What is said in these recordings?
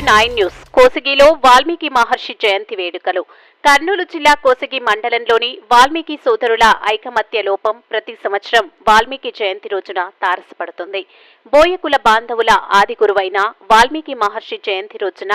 9 News. కోసిగిలో Valmiki మహర్షి జయంతి వేడుకలు. కర్నూలు జిల్లా కోసిగి మండలంలోని వాల్మీకి సోదరుల ఐకమత్య లోపం ప్రతి సంవత్సరం వాల్మీకి జయంతి రోజున తారసపడుతుంది. బోయకుల బాంధవుల ఆది గురువైన వాల్మీకి మహర్షి జయంతి రోజున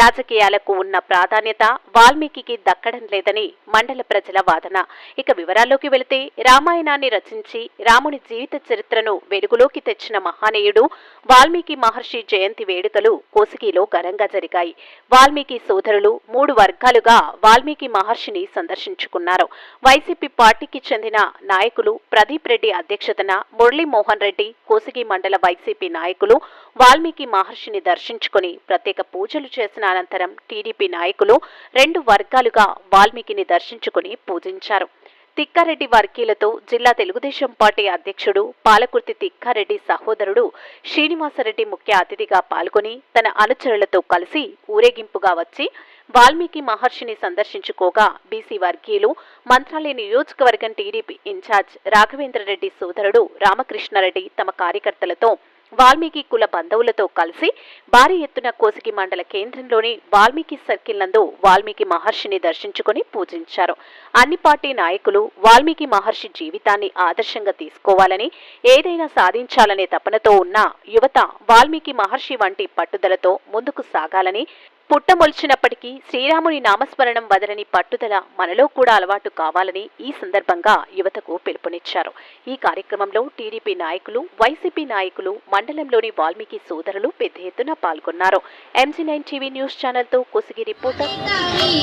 రాజకీయాలకు ఉన్న ప్రాధాన్యత వాల్మీకి దక్కడం లేదని మండల ప్రజల వాదన. ఇక వివరాల్లోకి వెళితే రామాయణాన్ని రచించి రాముని జీవిత చరిత్రను వెలుగులోకి తెచ్చిన మహానీయుడు వాల్మీకి మహర్షి జయంతి వేడుకలు కోసిగిలో ఘనంగా జరిగాయి. వాల్మీకి సోదరులు మూడు వర్గాలుగా వాల్మీకి మహర్షిని సందర్శించుకున్నారు. వైసీపీ పార్టీకి చెందిన నాయకులు ప్రదీప్ రెడ్డి అధ్యక్షతన మురళీమోహన్ రెడ్డి కోసిగి మండల వైసీపీ నాయకులు వాల్మీకి మహర్షిని దర్శించుకుని ప్రత్యేక పూజలు చేసిన అనంతరం టీడీపీ నాయకులు రెండు వర్గాలుగా వాల్మీకిని దర్శించుకుని పూజించారు. తిక్కారెడ్డి వర్గీయులతో జిల్లా తెలుగుదేశం పార్టీ అధ్యక్షుడు పాలకుర్తి తిక్కారెడ్డి సహోదరుడు శ్రీనివాసరెడ్డి ముఖ్య అతిథిగా పాల్గొని తన అనుచరులతో కలిసి ఊరేగింపుగా వచ్చి వాల్మీకి మహర్షిని సందర్శించుకోగా బీసీ వర్గీయులు మంత్రాలయ నియోజకవర్గం టీడీపీ ఇన్ఛార్జ్ రాఘవేంద్రరెడ్డి సోదరుడు రామకృష్ణారెడ్డి తమ కార్యకర్తలతో వాల్మీకి కుల బంధువులతో కలిసి భారీ ఎత్తున కోసిగి మండల కేంద్రంలోని వాల్మీకి సర్కిల్ నందు వాల్మీకి మహర్షిని దర్శించుకుని పూజించారు. అన్ని పార్టీ నాయకులు వాల్మీకి మహర్షి జీవితాన్ని ఆదర్శంగా తీసుకోవాలని ఏదైనా సాధించాలనే తపనతో ఉన్న యువత వాల్మీకి మహర్షి వంటి పట్టుదలతో ముందుకు సాగాలని పుట్టమొలిచినప్పటికీ శ్రీరాముని నామస్మరణం వదలని పట్టుదల మనలో కూడా అలవాటు కావాలని ఈ సందర్భంగా యువతకు పిలుపునిచ్చారు. ఈ కార్యక్రమంలో టీడీపీ నాయకులు వైసీపీ నాయకులు మండలంలోని వాల్మీకి సోదరులు పెద్ద ఎత్తున పాల్గొన్నారు. ఎంజీ నైన్ టీవీ న్యూస్ ఛానల్తో కొసిగి రిపోర్టర్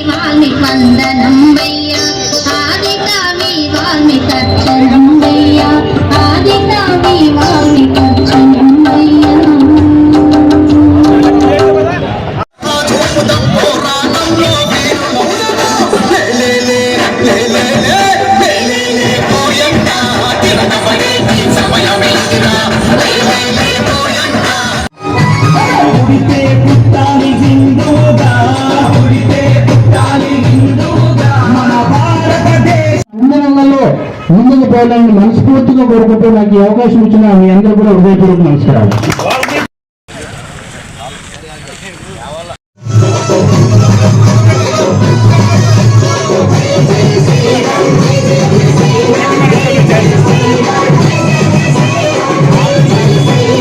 వాల్మి వాల్మి ముందుకు పోవడానికి మనస్ఫూర్తిగా కోరుకుంటూ నాకు ఈ అవకాశం ఇచ్చిన మీ అందరూ కూడా హృదయపూర్వక నమస్కారాలు.